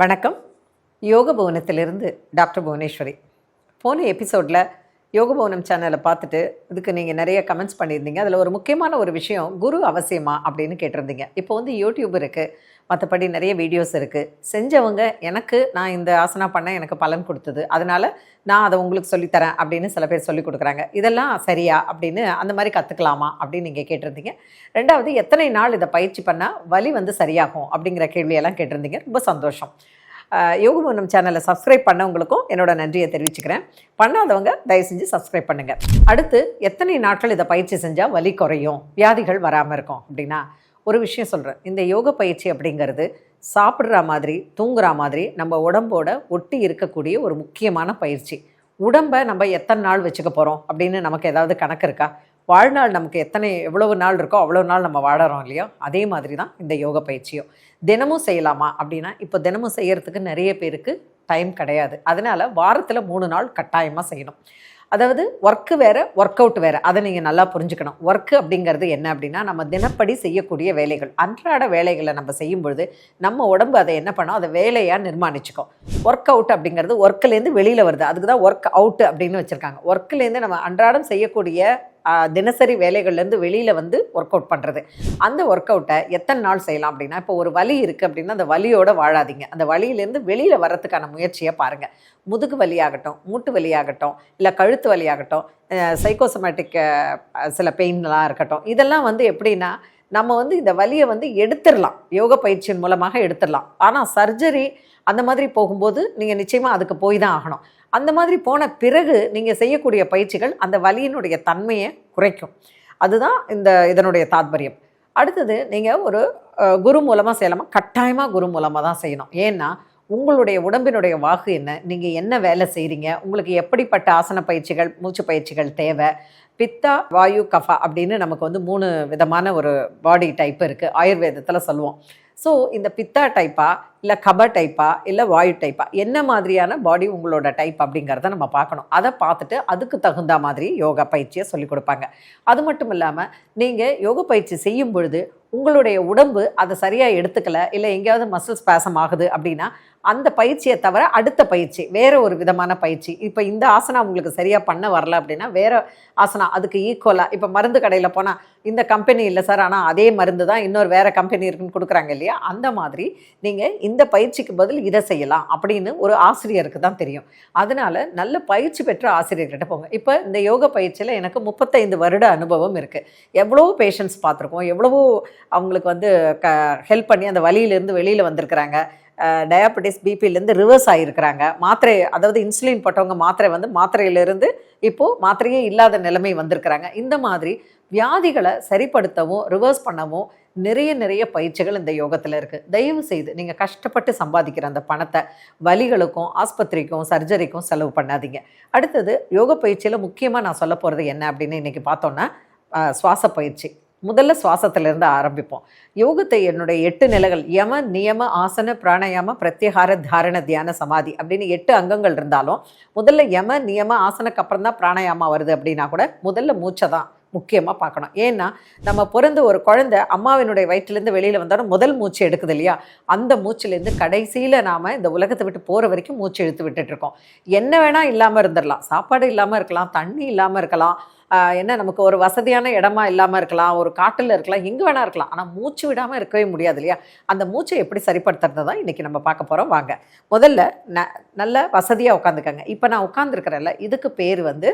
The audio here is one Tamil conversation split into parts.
வணக்கம். யோக புவனத்திலிருந்து டாக்டர் புவனேஸ்வரி. போன எபிசோடில் யோகபவனம் சேனலை பார்த்துட்டு இதுக்கு நீங்கள் நிறைய கமெண்ட்ஸ் பண்ணியிருந்தீங்க. அதில் ஒரு முக்கியமான ஒரு விஷயம் குரு அவசியமா அப்படின்னு கேட்டிருந்தீங்க. இப்போ வந்து யூடியூப் இருக்குது மற்றபடி நிறைய வீடியோஸ் இருக்குது செஞ்சவங்க எனக்கு நான் இந்த ஆசனா பண்ண எனக்கு பலன் கொடுத்தது. அதனால் நான் அதை உங்களுக்கு சொல்லித்தரேன் அப்படின்னு சில பேர் சொல்லி கொடுக்குறாங்க. இதெல்லாம் சரியா அப்படின்னு அந்த மாதிரி கற்றுக்கலாமா அப்படின்னு நீங்கள் கேட்டிருந்தீங்க. ரெண்டாவது எத்தனை நாள் இதை பயிற்சி பண்ணால் வலி வந்து சரியாகும் அப்படிங்கிற கேள்வியெல்லாம் கேட்டிருந்தீங்க. ரொம்ப சந்தோஷம். யோகமோனம் சேனலை சப்ஸ்கிரைப் பண்ணவங்களுக்கும் என்னோட நன்றியை தெரிவிச்சுக்கிறேன். பண்ணாதவங்க தயவு செஞ்சு சப்ஸ்கிரைப் பண்ணுங்கள் அடுத்து எத்தனை நாட்கள் இதை பயிற்சி செஞ்சால் வலி குறையும்? வியாதிகள் வராமல் இருக்கும் அப்படின்னா ஒரு விஷயம் சொல்கிறேன் இந்த யோக பயிற்சி அப்படிங்கிறது சாப்பிட்ற மாதிரி தூங்குற மாதிரி நம்ம உடம்போட ஒட்டி இருக்கக்கூடிய ஒரு முக்கியமான பயிற்சி. உடம்பை நம்ம எத்தனை நாள் வச்சுக்க போகிறோம் அப்படின்னு நமக்கு ஏதாவது கணக்கு இருக்கா? வாழ்நாள் நமக்கு எத்தனை எவ்வளவு நாள் இருக்கோ அவ்வளோ நாள் நம்ம வாழறோம் இல்லையோ? அதே மாதிரி தான் இந்த யோக பயிற்சியும். தினமும் செய்யலாமா அப்படின்னா இப்போ தினமும் செய்யறதுக்கு நிறைய பேருக்கு டைம் கிடையாது. அதனால வாரத்தில் மூணு நாள் கட்டாயமாக செய்யணும். அதாவது ஒர்க்கு வேறு ஒர்க் அவுட் வேறு. அதை நீங்கள் நல்லா புரிஞ்சுக்கணும். ஒர்க்கு அப்படிங்கிறது என்ன அப்படின்னா நம்ம தினப்படி செய்யக்கூடிய வேலைகள். அன்றாட வேலைகளை நம்ம செய்யும்பொழுது நம்ம உடம்பு அதை என்ன பண்ணோம்? அதை வேலையாக நிர்மாணிச்சுக்கும். ஒர்க் அவுட் அப்படிங்கிறது ஒர்க்லேருந்து வெளியில் வருது. அதுக்கு தான் ஒர்க் அவுட் அப்படின்னு வச்சுருக்காங்க. ஒர்க்லேருந்து நம்ம அன்றாடம் செய்யக்கூடிய தினசரி வேலைகள்லேருந்து வெளியில் வந்து ஒர்க் அவுட் பண்ணுறது அந்த ஒர்க் அவுட்டை எத்தனை நாள் செய்யலாம் அப்படின்னா இப்போ ஒரு வலி இருக்குது அப்படின்னா அந்த வலியோடு வாழாதீங்க. அந்த வலியிலேருந்து வெளியில் வர்றதுக்கான முயற்சியை பாருங்கள் முதுகு வலியாகட்டும் மூட்டு வலியாகட்டும் இல்லை கழுத்து வலியாகட்டும் சைக்கோசமேட்டிக் சில பெயின்லாம் இருக்கட்டும். இதெல்லாம் வந்து எப்படின்னா நம்ம வந்து இந்த வலியை வந்து எடுத்துடலாம். யோக பயிற்சியின் மூலமாக எடுத்துடலாம். ஆனால் சர்ஜரி அந்த மாதிரி போகும்போது நீங்கள் நிச்சயமாக அதுக்கு போய் தான் ஆகணும். அந்த மாதிரி போன பிறகு நீங்கள் செய்யக்கூடிய பயிற்சிகள் அந்த வலியினுடைய தன்மையை குறைக்கும். அதுதான் இந்த இதனுடைய தாத்பரியம். அடுத்தது நீங்கள் ஒரு குரு மூலமாக செய்யலாமா? கட்டாயமாக குரு மூலமாக தான் செய்யணும். ஏன்னா உங்களுடைய உடம்பினுடைய வாக்கு என்ன? நீங்கள் என்ன வேலை செய்கிறீங்க உங்களுக்கு எப்படிப்பட்ட ஆசன பயிற்சிகள் மூச்சு பயிற்சிகள் தேவை? பித்தா வாயு கஃபா அப்படின்னு நமக்கு வந்து மூணு விதமான ஒரு பாடி டைப் இருக்குது ஆயுர்வேதத்தில் சொல்லுவோம். ஸோ இந்த பித்தா டைப்பாக இல்லை கப டைப்பா இல்லை வாயு டைப்பா என்ன மாதிரியான பாடி உங்களோட டைப் அப்படிங்கிறத நம்ம பார்க்கணும். அதை பார்த்துட்டு அதுக்கு தகுந்த மாதிரி யோகா பயிற்சியை சொல்லிக் கொடுப்பாங்க. அது மட்டும் இல்லாமல் நீங்கள் யோக பயிற்சி செய்யும் பொழுது உங்களுடைய உடம்பு அதை சரியாக எடுத்துக்கல இல்லை எங்கேயாவது மசில்ஸ் பேசம் ஆகுது அப்படின்னா அந்த பயிற்சியை தவிர அடுத்த பயிற்சி வேறு ஒரு விதமான பயிற்சி. இப்போ இந்த ஆசனா உங்களுக்கு சரியாக பண்ண வரல அப்படின்னா வேறு ஆசனா அதுக்கு ஈக்குவலாக இப்போ மருந்து கடையில் போனால் இந்த கம்பெனி இல்லை சார் ஆனால் அதே மருந்து தான் இன்னொரு வேறு கம்பெனி இருக்குன்னு கொடுக்குறாங்க இல்லையா? அந்த மாதிரி நீங்கள் இந்த பயிற்சிக்கு பதில் இதை செய்யலாம் அப்படின்னு ஒரு ஆசிரியருக்கு தான் தெரியும். அதனால நல்ல பயிற்சி பெற்ற ஆசிரியர்கிட்ட போங்க. இப்போ இந்த யோக பயிற்சியில் எனக்கு முப்பத்தைந்து வருட அனுபவம் இருக்குது எவ்வளோ பேஷண்ட்ஸ் பார்த்துருக்கோம். எவ்வளவோ அவங்களுக்கு வந்து க ஹெல்ப் பண்ணி அந்த வழியிலேருந்து வெளியில் வந்திருக்கிறாங்க. டயாபெட்டிஸ் பிபிலேருந்து ரிவர்ஸ் ஆகியிருக்கிறாங்க மாத்திரை அதாவது இன்சுலின் போட்டவங்க மாத்திரை வந்து மாத்திரையிலிருந்து இப்போது மாத்திரையே இல்லாத நிலைமை வந்திருக்கிறாங்க. இந்த மாதிரி வியாதிகளை சரிப்படுத்தவும் ரிவர்ஸ் பண்ணவும் நிறைய நிறைய பயிற்சிகள் இந்த யோகத்தில் இருக்குது தயவு செய்து நீங்கள் கஷ்டப்பட்டு சம்பாதிக்கிற அந்த பணத்தை வலிகளுக்கும் ஆஸ்பத்திரிக்கும் சர்ஜரிக்கும் செலவு பண்ணாதீங்க. அடுத்தது யோக பயிற்சியில் முக்கியமாக நான் சொல்ல போகிறது என்ன அப்படின்னு இன்றைக்கி பார்த்தோன்னா சுவாச பயிற்சி. முதல்ல சுவாசத்திலிருந்து ஆரம்பிப்போம். யோகத்தை என்னுடைய எட்டு நிலைகள் யம நியம ஆசன பிராணாயாம பிரத்யகார தாரண தியான சமாதி அப்படின்னு எட்டு அங்கங்கள் இருந்தாலும் முதல்ல யம நியம ஆசனக்கு அப்புறம் தான் பிராணாயாமா வருது அப்படின்னா கூட முதல்ல மூச்சை தான் முக்கியமாக பார்க்கணும். ஏன்னா நம்ம பிறந்து ஒரு குழந்தை அம்மாவினுடைய வயிற்றுலேருந்து வெளியில் வந்தாலும் முதல் மூச்சு எடுக்குது இல்லையா? அந்த மூச்சுலேருந்து கடைசியில் நாம் இந்த உலகத்தை விட்டு போகிற வரைக்கும் மூச்சு இழுத்து விட்டுட்டு இருக்கோம். என்ன வேணால் இல்லாமல் இருந்துடலாம் சாப்பாடு இல்லாமல் இருக்கலாம் தண்ணி இல்லாமல் இருக்கலாம். என்ன நமக்கு ஒரு வசதியான இடமா இல்லாமல் இருக்கலாம் ஒரு காட்டில் இருக்கலாம் எங்கே வேணா இருக்கலாம். ஆனால் மூச்சு விடாமல் இருக்கவே முடியாது இல்லையா? அந்த மூச்சை எப்படி சரிப்படுத்துறது தான் இன்றைக்கி நம்ம பார்க்க போகிறோம் வாங்க. முதல்ல ந நல்ல வசதியாக உட்காந்துக்கங்க. இப்போ நான் உட்காந்துருக்கிறேன்ல இதுக்கு பேர் வந்து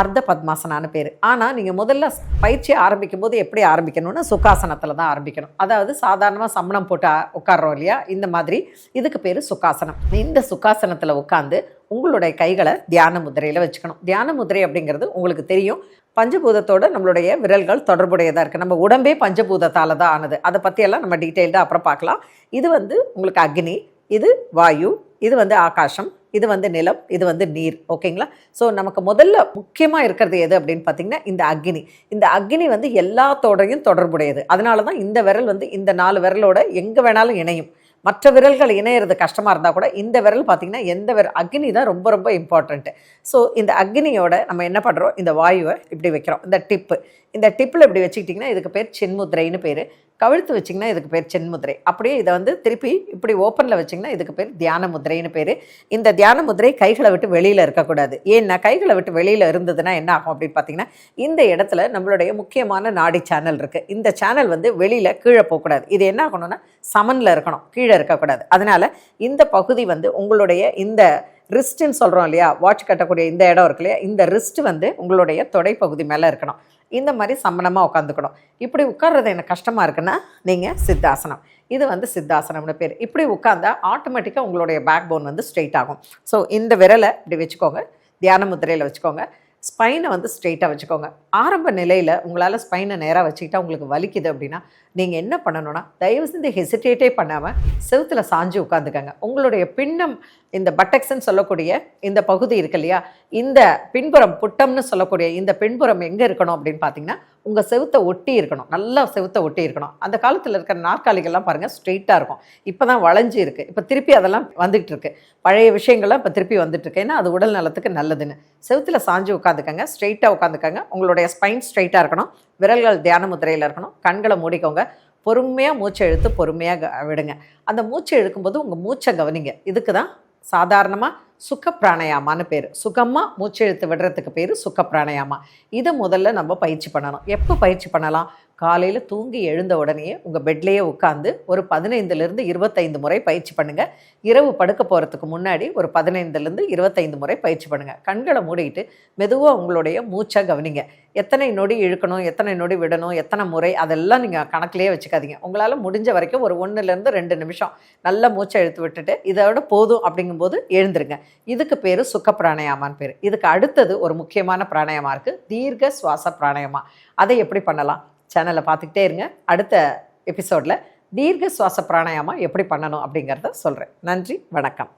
அர்த்த பத்மாசனான பேர். ஆனால் நீங்கள் முதல்ல பயிற்சி ஆரம்பிக்கும் போது எப்படி ஆரம்பிக்கணும்னா சுகாசனத்தில் தான் ஆரம்பிக்கணும். அதாவது சாதாரணமாக சமணம் போட்டு உட்காடுறோம் உட்கார்றோம் இல்லையா? இந்த மாதிரி. இதுக்கு பேர் சுகாசனம். இந்த சுகாசனத்தில் உட்காந்து உங்களுடைய கைகளை தியான முதிரையில் வச்சுக்கணும். தியான முத்திரை அப்படிங்கிறது உங்களுக்கு தெரியும். பஞ்சபூதத்தோட நம்மளுடைய விரல்கள் தொடர்புடையதாக இருக்குது நம்ம உடம்பே பஞ்சபூதத்தால் தான் ஆனது. அதை பற்றியெல்லாம் நம்ம டீட்டெயில்டாக அப்புறம் பார்க்கலாம். இது வந்து உங்களுக்கு அக்னி இது வாயு இது வந்து ஆகாசம் இது வந்து நிலம் இது வந்து நீர். ஓகேங்களா? ஸோ நமக்கு முதல்ல முக்கியமாக இருக்கிறது எது அப்படின்னு பார்த்தீங்கன்னா இந்த அக்னி. இந்த அக்னி வந்து எல்லாத்தோடையும் தொடர்புடையது. அதனால தான் இந்த விரல் வந்து இந்த நாலு விரலோட எங்கே வேணாலும் இணையும். மற்ற விரல்கள் இணையிறது கஷ்டமாக இருந்தால் கூட இந்த விரல் பார்த்திங்கன்னா எந்த விரல் அக்னி தான் ரொம்ப ரொம்ப இம்பார்ட்டண்ட்டு ஸோ இந்த அக்னியோட நம்ம என்ன பண்ணுறோம் இந்த வாயுவை இப்படி வைக்கிறோம். இந்த டிப்பு. இந்த டிப்பில் இப்படி வச்சுக்கிட்டிங்கன்னா இதுக்கு பேர் சின்முத்ரைன்னு பேர். கவிழ்த்து வச்சிங்கன்னா இதுக்கு பேர் சென்முதிரை. அப்படியே இதை வந்து திருப்பி இப்படி ஓப்பனில் வச்சிங்கன்னா இதுக்கு பேர் தியான முதிரைன்னு பேர். இந்த தியான முதிரை கைகளை விட்டு வெளியில் இருக்கக்கூடாது. ஏன்னா கைகளை விட்டு வெளியில் இருந்ததுன்னா என்ன ஆகும் அப்படின்னு பார்த்தீங்கன்னா இந்த இடத்துல நம்மளுடைய முக்கியமான நாடி சேனல் இருக்குது இந்த சேனல் வந்து வெளியில் கீழே போகக்கூடாது. இது என்ன ஆகணும்னா சமனில் இருக்கணும். கீழே இருக்கக்கூடாது. அதனால் இந்த பகுதி வந்து உங்களுடைய இந்த ரிஸ்ட்டுன்னு சொல்கிறோம் இல்லையா? வாட்ச் கட்டக்கூடிய இந்த இடம் இருக்கு இல்லையா? இந்த ரிஸ்ட் வந்து உங்களுடைய தொடைப்பகுதி மேலே இருக்கணும். இந்த மாதிரி சம்மணமாக உட்காந்துக்கணும் இப்படி உட்கார்றது எனக்கு கஷ்டமாக இருக்குன்னா நீங்கள் சித்தாசனம். இது வந்து சித்தாசனம்னு பேர். இப்படி உட்காந்தா ஆட்டோமேட்டிக்காக உங்களுடைய பேக் போன் வந்து ஸ்ட்ரெயிட் ஆகும். ஸோ இந்த விரலை இப்படி வச்சுக்கோங்க. தியான முத்திரையில் வச்சுக்கோங்க. ஸ்பைனை வந்து ஸ்ட்ரெயிட்டாக வச்சுக்கோங்க. ஆரம்ப நிலையில் உங்களால் ஸ்பைனை நேராக வச்சுக்கிட்டா உங்களுக்கு வலிக்குது அப்படின்னா நீங்கள் என்ன பண்ணணும்னா தயவு செஞ்சு ஹெசிடேட்டே பண்ணாமல் செவுத்தில் சாஞ்சு உட்காந்துக்கங்க. உங்களுடைய பின்னம் இந்த பட்டக்ஸ்ன்னு சொல்லக்கூடிய இந்த பகுதி இருக்கு இல்லையா? இந்த பின்புறம் புட்டம்னு சொல்லக்கூடிய இந்த பின்புறம் எங்கே இருக்கணும் அப்படின்னு பார்த்தீங்கன்னா உங்கள் செவுத்தை ஒட்டி இருக்கணும். நல்லா செவுத்தை ஒட்டி இருக்கணும். அந்த காலத்தில் இருக்கிற நாற்காலிகள்லாம் பாருங்கள் ஸ்ட்ரெயிட்டாக இருக்கும். இப்போ தான் வளைஞ்சு இருக்குது இப்போ திருப்பி அதெல்லாம் வந்துகிட்டு இருக்கு. பழைய விஷயங்கள்லாம் இப்போ திருப்பி வந்துட்டு இருக்கு. ஏன்னா அது உடல் நலத்துக்கு நல்லதுன்னு. செவுத்தில் சாஞ்சு உட்காந்துக்கங்க ஸ்ட்ரெயிட்டாக உட்காந்துக்கங்க. உங்களுடைய ஸ்பைன் ஸ்ட்ரெயிட்டாக இருக்கணும். விரல்கள் தியான முதிரையில் இருக்கணும். கண்களை மூடிக்கோங்க. பொறுமையாக மூச்சை இழுத்து பொறுமையாக விடுங்க. அந்த மூச்சை இழுக்கும்போது உங்கள் மூச்சை கவனிங்க. இதுக்கு தான் சாதாரணமாக சுக்க பிராணயாமான்னு பேர். சுகமாக மூச்சு இழுத்து விடுறதுக்கு பேர் சுக்க பிராணயாமா இதை முதல்ல நம்ம பயிற்சி பண்ணணும். எப்போ பயிற்சி பண்ணலாம்? காலையில் தூங்கி எழுந்த உடனே உங்கள் பெட்லேயே உட்காந்து ஒரு பதினைந்துலேருந்து இருபத்தைந்து முறை பயிற்சி பண்ணுங்கள் இரவு படுக்க போகிறதுக்கு முன்னாடி ஒரு பதினைந்துலேருந்து இருபத்தைந்து முறை பயிற்சி பண்ணுங்கள் கண்களை மூடிட்டு மெதுவாக உங்களுடைய மூச்சை கவனிங்க. எத்தனை நொடி இழுக்கணும் எத்தனை நொடி விடணும் எத்தனை முறை அதெல்லாம் நீங்கள் கணக்கிலேயே வச்சுக்காதீங்க. உங்களால் முடிஞ்ச வரைக்கும் ஒரு ஒன்றுலேருந்து ரெண்டு நிமிஷம் நல்ல மூச்சை இழுத்து விட்டுட்டு இதோட போதும் அப்படிங்கும்போது எழுந்துருங்க. இதுக்கு பேர் சுக்க பிராணயாமான்னு பேர். இதுக்கு அடுத்தது ஒரு முக்கியமான பிராணயமா இருக்குது தீர்க்க சுவாச பிராணயமா அதை எப்படி பண்ணலாம்? சேனலை பார்த்துக்கிட்டே இருங்க. அடுத்த எபிசோடில் தீர்க்க சுவாச பிராணாயாமா எப்படி பண்ணணும் அப்படிங்கிறத சொல்கிறேன் நன்றி வணக்கம்.